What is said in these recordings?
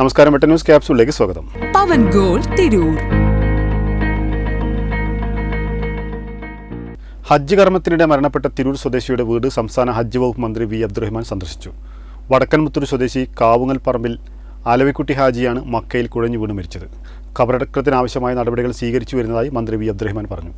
നമസ്കാരം വെട്ട ന്യൂസ് ക്യാപ്സൂളിലേക്ക് സ്വാഗതം. പവൻ ഗോൾ തിരൂർ. ഹജ്ജ് കർമ്മത്തിനിടെ മരണപ്പെട്ട തിരൂർ സ്വദേശിയുടെ വീട് സംസ്ഥാന ഹജ്ജ് വകുപ്പ് മന്ത്രി വി. അബ്ദുറഹ്മാൻ സന്ദർശിച്ചു. വടക്കൻമുത്തൂർ സ്വദേശി കാവുങ്ങൽ പറമ്പിൽ ആലവിക്കുട്ടി ഹാജിയാണ് മക്കയിൽ കുഴഞ്ഞു വീണ് മരിച്ചത്. ഖബറടക്കത്തിനാവശ്യമായ നടപടികൾ സ്വീകരിച്ചു വരുന്നതായി മന്ത്രി വി. അബ്ദുറഹ്മാൻ പറഞ്ഞു.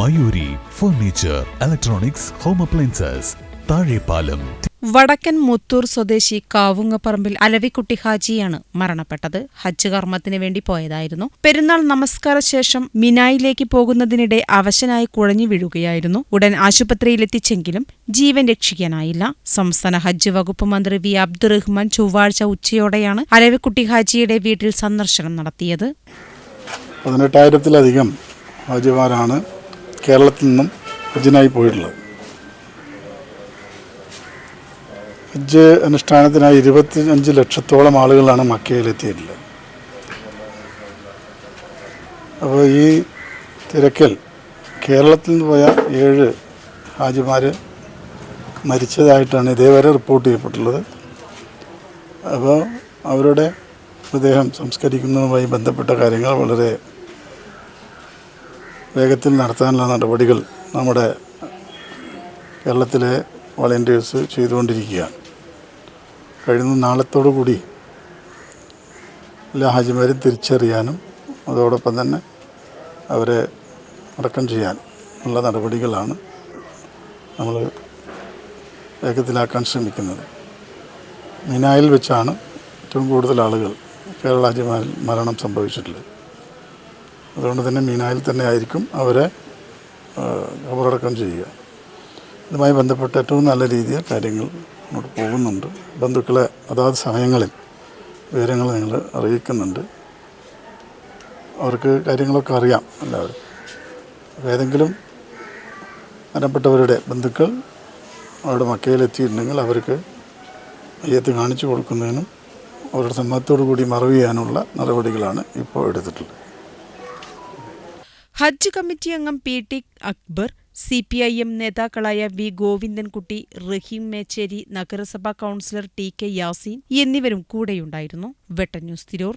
Mayuri furniture electronics home appliances Thazhepalam Vadakkan Muthur സ്വദേശി കാവുങ്ങപ്പറമ്പിൽ അലവിക്കുട്ടി ഹാജിയാണ് മരണപ്പെട്ടത്. ഹജ്ജ് കർമ്മത്തിന് വേണ്ടി പോയതായിരുന്നു. പെരുന്നാൾ നമസ്കാര ശേഷം മിനായിലേക്ക് പോകുന്നതിനിടെ അവശനായി കുഴഞ്ഞു വീഴുകയായിരുന്നു. ഉടൻ ആശുപത്രിയിലെത്തിച്ചെങ്കിലും ജീവൻ രക്ഷിക്കാനായില്ല. സംസ്ഥാന ഹജ്ജ് വകുപ്പ് മന്ത്രി വി അബ്ദുറഹ്മാൻ ചൊവ്വാഴ്ച ഉച്ചയോടെയാണ് അലവിക്കുട്ടി ഹാജിയുടെ വീട്ടിൽ സന്ദർശനം നടത്തിയത്. പതിനെട്ടായിരത്തിലധികം ഹാജിമാരാണ് കേരളത്തിൽ നിന്നും ഹജ്ജിനായി പോയിട്ടുള്ളത്. ഹജ്ജ് അനുഷ്ഠാനത്തിനായി ഇരുപത്തി അഞ്ച് ലക്ഷത്തോളം ആളുകളാണ് മക്കയിലെത്തിയിട്ടുള്ളത്. അപ്പോൾ ഈ തിരക്കിൽ കേരളത്തിൽ നിന്ന് പോയ ഏഴ് ഹാജിമാർ മരിച്ചതായിട്ടാണ് ഇതേവരെ റിപ്പോർട്ട് ചെയ്യപ്പെട്ടുള്ളത്. അപ്പോൾ അവരുടെ മൃതദേഹം സംസ്കരിക്കുന്നതുമായി ബന്ധപ്പെട്ട കാര്യങ്ങൾ വളരെ വേഗത്തിൽ നടത്താനുള്ള നടപടികൾ നമ്മുടെ കേരളത്തിലെ വളണ്ടിയേഴ്സ് ചെയ്തുകൊണ്ടിരിക്കുകയാണ്. കഴിയുന്ന നാളത്തോടു കൂടി എല്ലാ ഹാജിമാരും തിരിച്ചറിയാനും അതോടൊപ്പം തന്നെ അവരെ അടക്കം ചെയ്യാൻ ഉള്ള നടപടികളാണ് നമ്മൾ വേഗത്തിലാക്കാൻ ശ്രമിക്കുന്നത്. മിനായിൽ വെച്ചാണ് ഏറ്റവും കൂടുതൽ ആളുകൾ കേരള ഹാജിമാരിൽ മരണം സംഭവിച്ചിട്ടുള്ളത്. അതുകൊണ്ട് തന്നെ മീനായിൽ തന്നെ ആയിരിക്കും അവരെ ഖബറടക്കം ചെയ്യുക. ഇതുമായി ബന്ധപ്പെട്ട് ഏറ്റവും നല്ല രീതിയിൽ കാര്യങ്ങൾ മുന്നോട്ട് പോകുന്നുണ്ട്. ബന്ധുക്കളെ അതാത് സമയങ്ങളിൽ വിവരങ്ങൾ നിങ്ങൾ അറിയിക്കുന്നുണ്ട്. അവർക്ക് കാര്യങ്ങളൊക്കെ അറിയാം എല്ലാവരും. അപ്പോൾ ഏതെങ്കിലും മരണപ്പെട്ടവരുടെ ബന്ധുക്കൾ അവരുടെ മക്കയിലെത്തിയിട്ടുണ്ടെങ്കിൽ അവർക്ക് അയ്യത്ത് കാണിച്ചു കൊടുക്കുന്നതിനും അവരുടെ സമ്മതത്തോടു കൂടി മറവ് ചെയ്യാനുള്ള നടപടികളാണ് ഇപ്പോൾ എടുത്തിട്ടുള്ളത്. ഹജ്ജ് കമ്മിറ്റി അംഗം P T Akbar C P I M നേതാക്കളായ വി ഗോവിന്ദൻകുട്ടി റഹീം മേച്ചേരി നഗരസഭാ കൌൺസിലർ ടി കെ യാസീൻ എന്നിവരും കൂടെയുണ്ടായിരുന്നു. വെട്ടന്യൂസ് തിരൂർ.